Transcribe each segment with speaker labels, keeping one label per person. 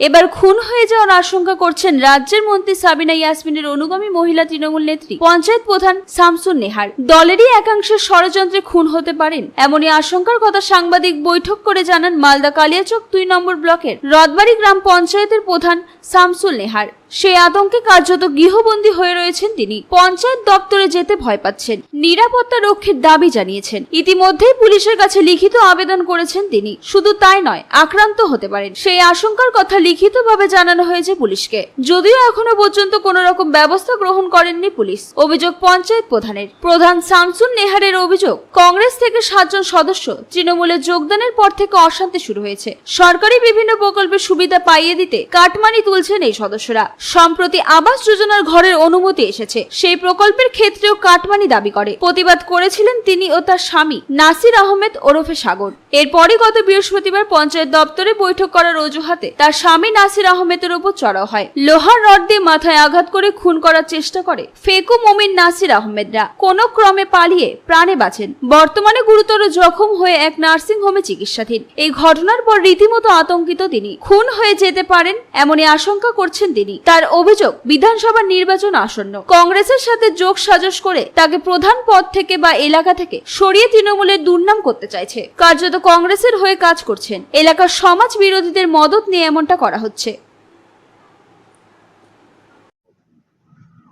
Speaker 1: এবার খুন হয়ে যাওয়ার আশঙ্কা করছেন রাজ্যের মন্ত্রী সাবিনা ইয়াসমিনের অনুগামী মহিলা তৃণমূল নেত্রী, পঞ্চায়েত প্রধান শামসুন নেহার। দলেরই একাংশের ষড়যন্ত্রে খুন হতে পারেন। এমনই আশঙ্কার কথা সাংবাদিক বৈঠক করে জানান মালদা কালিয়াচক দুই নম্বর ব্লকের রদবাড়ি গ্রাম পঞ্চায়েতের প্রধান শামসুল নেহার। সেই আতঙ্কে কার্যত গৃহবন্দী হয়ে রয়েছেন তিনি। পঞ্চায়েত দপ্তরে যেতে ভয় পাচ্ছেন। নিরাপত্তা রক্ষীর দাবি জানিয়েছেন। ইতিমধ্যেই পুলিশের কাছে লিখিত আবেদন করেছেন তিনি। শুধু তাই নয়, আক্রান্ত হতে পারেন। সেই আশঙ্কার কথা লিখিতভাবে জানানো হয়েছে পুলিশকে। যদিও এখনও পর্যন্ত কোনো রকম ব্যবস্থা গ্রহণ করেননি পুলিশ। অভিযোগ পঞ্চায়েত প্রধানের। প্রধান শামসুন নেহারের অভিযোগ, কংগ্রেস থেকে সাতজন সদস্য তৃণমূলে যোগদানের পর থেকে অশান্তি শুরু হয়েছে। সরকারি বিভিন্ন প্রকল্পের সুবিধা পাইয়ে দিতে কাটমানি তুলছেন এই সদস্যরা। সম্প্রতি আবাস যোজনার ঘরের অনুমতি এসেছে। সেই প্রকল্পের ক্ষেত্রেও কাটমানি দাবি করে। প্রতিবাদ করেছিলেন তিনি ও তার স্বামী নাসির আহমেদ ওরফে সাগর। এরপরই গত বৃহস্পতিবার পঞ্চায়েত দপ্তরে বৈঠক করার অজুহাতে তার স্বামী নাসির আহমেদের উপর চড়াও হয়। লোহার রড দিয়ে মাথায় আঘাত করে খুন করার চেষ্টা করে ফেকু মমিন নাসির আহমেদরা। কোন ক্রমে পালিয়ে প্রাণে বাঁচেন। বর্তমানে গুরুতর জখম হয়ে এক নার্সিং হোমে চিকিৎসাধীন। এই ঘটনার পর রীতিমতো আতঙ্কিত তিনি। খুন হয়ে যেতে পারেন এমনই আশঙ্কা করছেন তিনি। তার অভিযোগ বিধানসভা নির্বাচন আসন্ন। কংগ্রেসের সাথে যোগ সাজস করে তাকে প্রধান পদ থেকে বা এলাকা থেকে সরিয়ে তৃণমূলের দুর্নাম করতে চাইছে। কার্যত কংগ্রেসের হয়ে কাজ করছেন। এলাকার সমাজ বিরোধীদের মদত নিয়ে এমনটা করা হচ্ছে।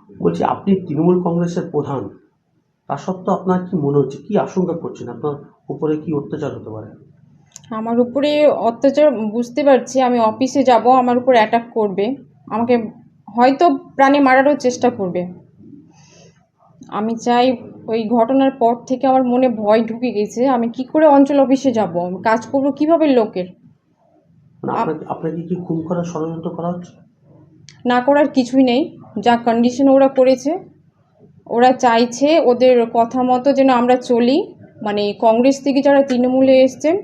Speaker 2: বলছি আপনি তৃণমূল কংগ্রেসের প্রধান। তা সত্ত্বেও আপনার কি মনে হচ্ছে কি আশঙ্কা করছেন? আপনার উপরে কি অত্যাচার হতে পারে?
Speaker 3: আমার উপরে অত্যাচার বুঝতে পারছি। আমি অফিসে যাব আমার উপর অ্যাটাক করবে। আমাকে হয়তো প্রাণে মারারও চেষ্টা করবে। আমি চাই ওই ঘটনার পর থেকে আমার মনে ভয় ঢুকে গেছে আমি কি করে অঞ্চল অফিসে যাব? কাজ করব কীভাবে লোকের?
Speaker 2: মানে আপনাকে আপনাকে কি খুন করার ষড়যন্ত্র করা হচ্ছে?
Speaker 3: না করার কিছুই নেই। যা কন্ডিশন ওরা করেছে ওরা চাইছে ওদের কথা মতো যেন আমরা চলি। মানে কংগ্রেস থেকে যারা তৃণমূলে এসছেন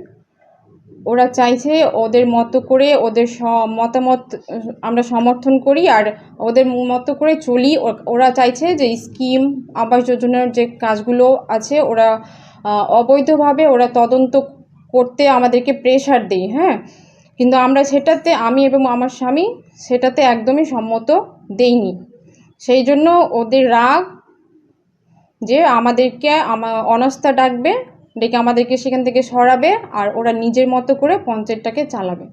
Speaker 3: ওরা চাইছে ওদের মতো করে ওদের মতামত, আমরা সমর্থন করি আর ওদের মতো করে চলি। ওরা চাইছে যে স্কিম, আবাস যোজনার যে কাজগুলো আছে, ওরা অবৈধভাবে ওরা তদন্ত করতে আমাদেরকে প্রেশার দেয় হ্যাঁ? কিন্তু আমরা সেটাতে, আমি এবং আমার স্বামী সেটাতে একদমই সম্মত দেইনি। সেই জন্য ওদের রাগ যে আমাদেরকে, আমা, অনাস্থা ডাকবে ডেকে আমাদেরকে সেখান থেকে সরাবে আর ওরা নিজের মতো করে পঞ্চায়েতটাকে চালাবে।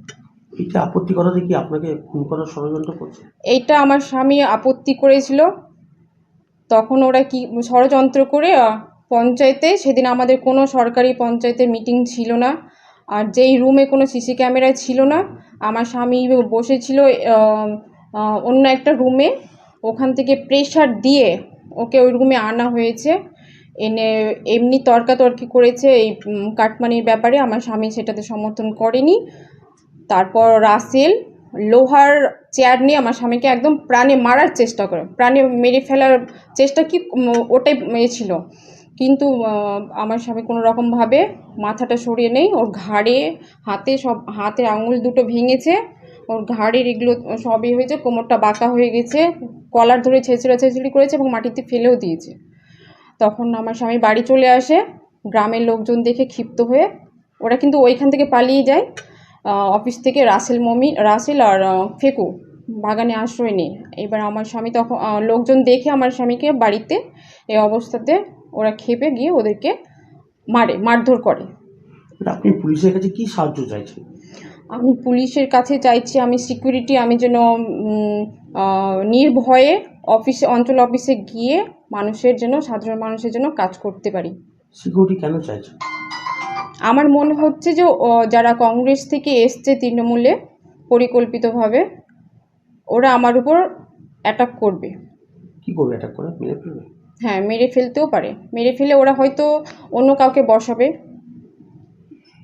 Speaker 2: এটা আপত্তি করাতে কি আপনাকে খুন করার ষড়যন্ত্র করছে?
Speaker 3: এইটা আমার স্বামী আপত্তি করেছিল। তখন ওরা কি ষড়যন্ত্র করে পঞ্চায়েতে সেদিন আমাদের কোনো সরকারি পঞ্চায়েতের মিটিং ছিল না। আর যেই রুমে কোনো সিসি ক্যামেরা ছিল না আমার স্বামী বসেছিল অন্য একটা রুমে। ওখান থেকে প্রেশার দিয়ে ওকে ওই রুমে আনা হয়েছে। এনে এমনি তর্কাতর্কি করেছে এই কাটমানির ব্যাপারে। আমার স্বামী সেটাতে সমর্থন করেনি। তারপর রাসেল লোহার চেয়ার নিয়ে আমার স্বামীকে একদম প্রাণে মারার চেষ্টা করে। প্রাণে মেরে ফেলার চেষ্টা কি ওটাই ছিল। কিন্তু আমার স্বামী কোনো রকমভাবে মাথাটা সরিয়ে নেই। ওর ঘাড়ে, হাতে সব, হাতে আঙুল দুটো ভেঙেছে। ওর ঘাড়ের এগুলো সবই হয়েছে, কোমরটা বাঁকা হয়ে গেছে। কলার ধরে ছেঁচড়া ছেঁচড়ি করেছে এবং মাটিতে ফেলেও দিয়েছে। তখন আমার স্বামী বাড়ি চলে আসে। গ্রামের লোকজন দেখে ক্ষিপ্ত হয়ে ওরা কিন্তু ওইখান থেকে পালিয়ে যায়। অফিস থেকে রাসেল মমি রাসেল আর ফেকু বাগানে আশ্রয় নেই এবার আমার স্বামী তখন লোকজন দেখে আমার স্বামীকে বাড়িতে এই অবস্থাতে ওরা খেপে গিয়ে ওদেরকে মারে মারধর করে।
Speaker 2: আপনি পুলিশের কাছে কি সাহায্য চাইছেন?
Speaker 3: আমি পুলিশের কাছে চাইছি আমি সিকিউরিটি আমি যেন নির্ভয়ে অফিসে অঞ্চল অফিসে গিয়ে মানুষের জন্য সাধারণ মানুষের জন্য কাজ করতে পারি।
Speaker 2: সিকিউরিটি কেন
Speaker 3: আমার মনে হচ্ছে যে ও, যারা কংগ্রেস থেকে এসছে তৃণমূলে পরিকল্পিতভাবে ওরা আমার উপর অ্যাটাক করবে।
Speaker 2: কি করবে এটা করে? মেরে ফেলবে?
Speaker 3: হ্যাঁ মেরে ফেলতেও পারে। মেরে ফেলে ওরা হয়তো অন্য কাউকে বসাবে।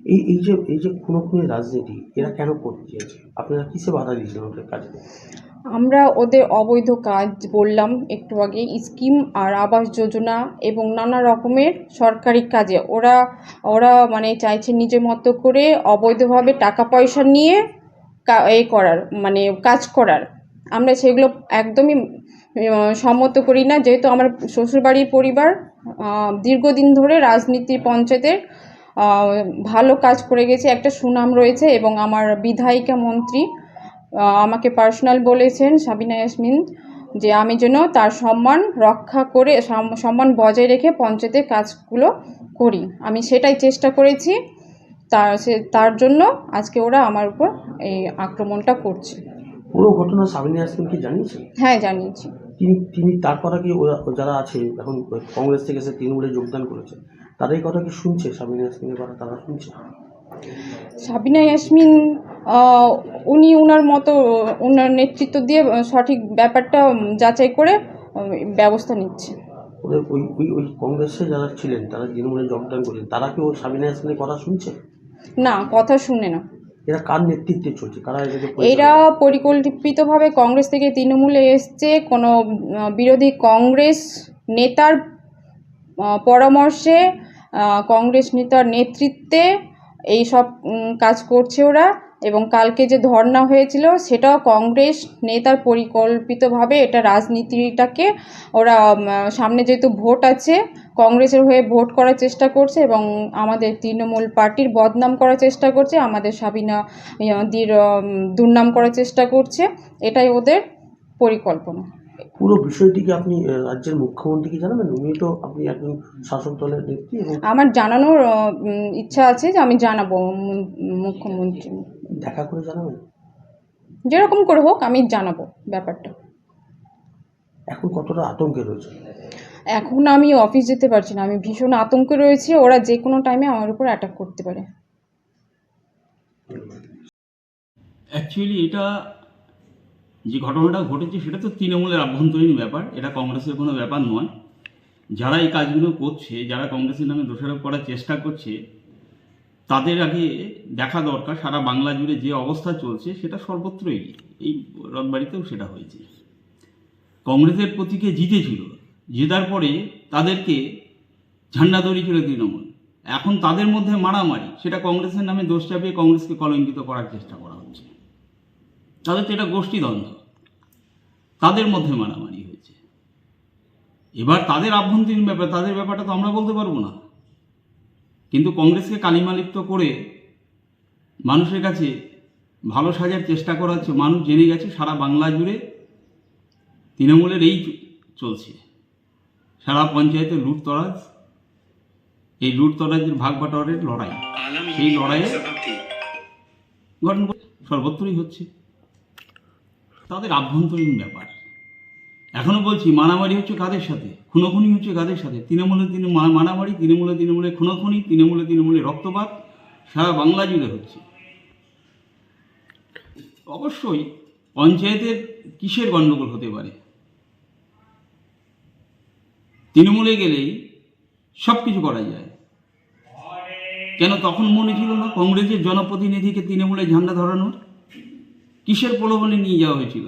Speaker 2: এই এই যে এই যে খুনো খুনের রাজনীতি এরা কেন করতে চেয়েছে আপনারা কিসে বাধা দিয়েছিলেন ওদের কাজে?
Speaker 3: আমরা ওদের অবৈধ কাজ বললাম একটু আগে, স্কিম আর আবাস যোজনা এবং নানা রকমের সরকারি কাজে। ওরা ওরা মানে চাইছে নিজের মতো করে অবৈধভাবে টাকা পয়সা নিয়ে এ করার মানে কাজ করার। আমরা সেগুলো একদমই সম্মত করি না। যেহেতু আমার শ্বশুরবাড়ির পরিবার দীর্ঘদিন ধরে রাজনীতি পঞ্চায়েতের ভালো কাজ করে গেছে, একটা সুনাম রয়েছে এবং আমার বিধায়িকা মন্ত্রী আমাকে পার্সোনাল বলেছেন সাবিনা ইয়াসমিন যে আমি যেন তার সম্মান রক্ষা করে সম্মান বজায় রেখে পঞ্চায়েতের কাজগুলো করি। আমি সেটাই চেষ্টা করেছি। তার সে তার জন্য আজকে ওরা আমার উপর এই আক্রমণটা করছে।
Speaker 2: পুরো ঘটনা সাবিনা ইয়াসমিন কি জানিয়েছেন
Speaker 3: হ্যাঁ জানিয়েছি।
Speaker 2: তিনি তিনি তারপর কি ওরা যারা আছে এখন কংগ্রেস থেকে এসে তৃণমূলে যোগদান করেছে তাদের কথা কি শুনছে সাবিনা ইয়াসমিনের কথা তারা শুনছে?
Speaker 3: সাবিনা ইয়াসমিন উনি ওনার মতো ওনার নেতৃত্ব দিয়ে সঠিক ব্যাপারটা যাচাই করে ব্যবস্থা নিচ্ছে।
Speaker 2: ওদের ওই ওই ওই কংগ্রেসে যারা ছিলেন তারা তৃণমূলে যোগদান তারা কি ওই সাবিনা ইয়াসমিনের কথা শুনছে?
Speaker 3: না কথা শুনে না।
Speaker 2: এরা কার নেতৃত্বে চলছে? কারা
Speaker 3: এরা পরিকল্পিতভাবে কংগ্রেস থেকে তৃণমূলে এসছে কোনো বিরোধী কংগ্রেস নেতার পরামর্শে কংগ্রেস নেতার নেতৃত্বে এই সব কাজ করছে ওরা এবং কালকে যে ধর্না হয়েছিল সেটাও কংগ্রেস নেতার পরিকল্পিতভাবে এটা রাজনীতিটাকে ওরা সামনে যেহেতু ভোট আছে, কংগ্রেসের হয়ে ভোট করার চেষ্টা করছে এবং আমাদের তৃণমূল পার্টির বদনাম করার চেষ্টা করছে, আমাদের সাবিনা দির দুর্নাম করার চেষ্টা করছে, এটাই ওদের পরিকল্পনা।
Speaker 2: পুরো বিষয়টিকে আপনি রাজ্যের মুখ্যমন্ত্রীকে জানাবেন? উনি তো আপনি একজন শাসক দলের এবং
Speaker 3: আমার জানানোর ইচ্ছা আছে যে আমি জানাব মুখ্যমন্ত্রী।
Speaker 2: দেখা করে জানাবেন?
Speaker 3: যেরকম করে হোক আমি জানাব ব্যাপারটা।
Speaker 2: এখন কতটা আতঙ্কে রয়েছে?
Speaker 3: এখন আমি অফিস যেতে পারছি না। আমি ভীষণ আতঙ্কে রয়েছি ওরা যে কোনো টাইমে আমার উপর অ্যাটাক করতে পারে।
Speaker 4: অ্যাকচুয়ালি এটা যে ঘটনাটা ঘটেছে সেটা তো তৃণমূলের আভ্যন্তরীণ ব্যাপার, এটা কংগ্রেসের কোনো ব্যাপার নয়। যারা এই কাজগুলো করছে, যারা কংগ্রেসের নামে দোষারোপ করার চেষ্টা করছে, তাদের আগে দেখা দরকার, সারা বাংলা জুড়ে যে অবস্থা চলছে সেটা সর্বত্রই, এই রথবাড়িতেও সেটা হয়েছে। কংগ্রেসের প্রতীকে জিতেছিল, জেতার পরে তাদেরকে ঝান্ডা ছিল তৃণমূল। এখন তাদের মধ্যে মারামারি, সেটা কংগ্রেসের নামে দোষ চাপিয়ে কংগ্রেসকে কলঙ্কিত করার চেষ্টা করা হচ্ছে। তাদের তো এটা গোষ্ঠীদ্বন্দ্ব তাদের মধ্যে মারামারি হয়েছে। এবার তাদের আভ্যন্তরীণ ব্যাপার তাদের ব্যাপারটা তো আমরা বলতে পারব না। কিন্তু কংগ্রেসকে কালিমালিপ্ত করে মানুষের কাছে ভালো সাজার চেষ্টা করা হচ্ছে মানুষ জেনে গেছে সারা বাংলা জুড়ে তৃণমূলের এই চলছে। সারা পঞ্চায়েতে লুটতরাজ এই লুটতরাজের ভাগ বাটোয়ারের লড়াই। সেই লড়াইয়ে ঘটনা সর্বত্রই হচ্ছে। তাদের আভ্যন্তরীণ ব্যাপার। এখনও বলছি, মারামারি হচ্ছে কাদের সাথে? খুনোখুনি হচ্ছে কাদের সাথে? তৃণমূলে তৃণ মা- মারামারি তৃণমূলে তৃণমূলে খুনোখুনি তৃণমূলে তৃণমূলে রক্তপাত, সারা বাংলা জুড়ে হচ্ছে। অবশ্যই পঞ্চায়েতের কিসের গণ্ডগোল হতে পারে? তৃণমূলে গেলেই সব কিছু করা যায়। কেন তখন মনে ছিল না কংগ্রেসের জনপ্রতিনিধিকে তৃণমূলে ঝান্ডা ধরানোর? কিসের প্রলোভনে নিয়ে যাওয়া হয়েছিল?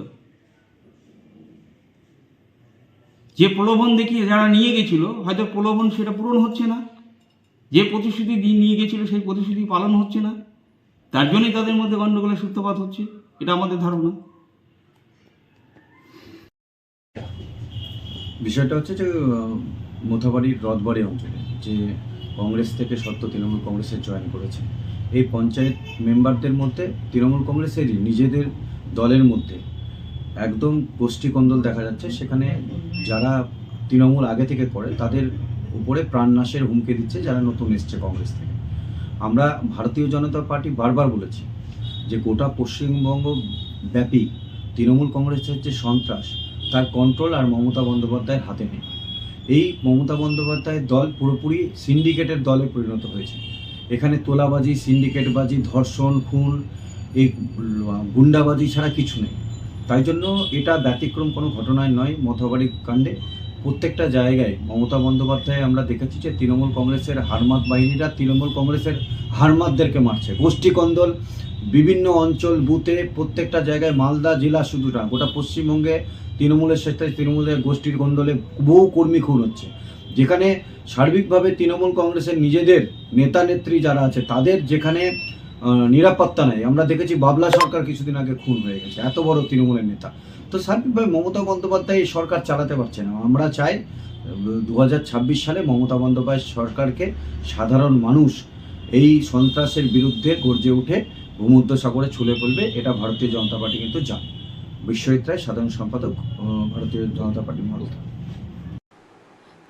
Speaker 4: যে প্রলোভন দেখিয়ে যারা নিয়ে গেছিল, হয়তো প্রলোভন সেটা পূরণ হচ্ছে না। যে প্রতিশ্রুতি দিয়ে নিয়ে গেছিল, সেই প্রতিশ্রুতি পালন হচ্ছে না। তার জন্যই তাদের মধ্যে গণ্ডগোলের সূত্রপাত হচ্ছে, এটা আমাদের ধারণা।
Speaker 5: বিষয়টা হচ্ছে যে মোথাবাড়ির রথবাড়ি অঞ্চলে যে কংগ্রেস থেকে সত্য তৃণমূল কংগ্রেসে জয়েন করেছে এই পঞ্চায়েত মেম্বারদের মধ্যে, তৃণমূল কংগ্রেসেরই, নিজেদের দলের মধ্যে। একদম গোষ্ঠীকন্দল দেখা যাচ্ছে, সেখানে যারা তৃণমূল আগে থেকে করে, তাদের উপরে প্রাণনাশের হুমকি দিচ্ছে যারা নতুন এসছে কংগ্রেস থেকে। আমরা ভারতীয় জনতা পার্টি বারবার বলেছি যে গোটা পশ্চিমবঙ্গ ব্যাপী তৃণমূল কংগ্রেসের যে সন্ত্রাস, তার কন্ট্রোল আর মমতা বন্দ্যোপাধ্যায়ের হাতে নেই। এই মমতা বন্দ্যোপাধ্যায়ের দল পুরোপুরি সিন্ডিকেটের দলে পরিণত হয়েছে। এখানে তোলাবাজি, সিন্ডিকেটবাজি, ধর্ষণ, খুন, এই গুন্ডাবাজি ছাড়া কিছু নেই। তাই জন্য এটা ব্যতিক্রম কোনো ঘটনায় নয়, মথাবাড়ি কাণ্ডে। প্রত্যেকটা জায়গায় মমতা বন্দ্যোপাধ্যায় আমরা দেখেছি যে তৃণমূল কংগ্রেসের হারমাত বাহিনীরা তৃণমূল কংগ্রেসের হারমাতদেরকে মারছে। গোষ্ঠীকন্দল বিভিন্ন অঞ্চল, বুথে প্রত্যেকটা জায়গায় মালদা জেলা শুধু না, গোটা পশ্চিমবঙ্গে তৃণমূলের সাথে তৃণমূলের গোষ্ঠীর গন্ডলে বহু কর্মী খুন হচ্ছে। যেখানে সার্বিকভাবে তৃণমূল কংগ্রেসের নিজেদের নেতা, নেত্রী যারা আছে, তাদের যেখানে নিরাপত্তা নেই। আমরা দেখেছি বাবলা সরকার কিছুদিন আগে খুন হয়ে গেছে, এত বড় তৃণমূলের নেতা। তো সার্বিকভাবে মমতা বন্দ্যোপাধ্যায় এই সরকার চালাতে পারছে না। আমরা চাই দু হাজার ছাব্বিশ সালে মমতা বন্দ্যোপাধ্যায় সরকারকে সাধারণ মানুষ এই সন্ত্রাসের বিরুদ্ধে গর্জে উঠে ভূমধ্য সাগরে ছুলে ফেলবে এটা ভারতীয় জনতা পার্টি কিন্তু জানে। বিশ্বজিৎ রায়, সাধারণ সম্পাদক ভারতীয় জনতা পার্টি মালদা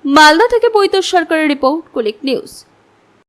Speaker 1: মালদা থেকে বৈত সরকারের রিপোর্ট কুলিক নিউজ।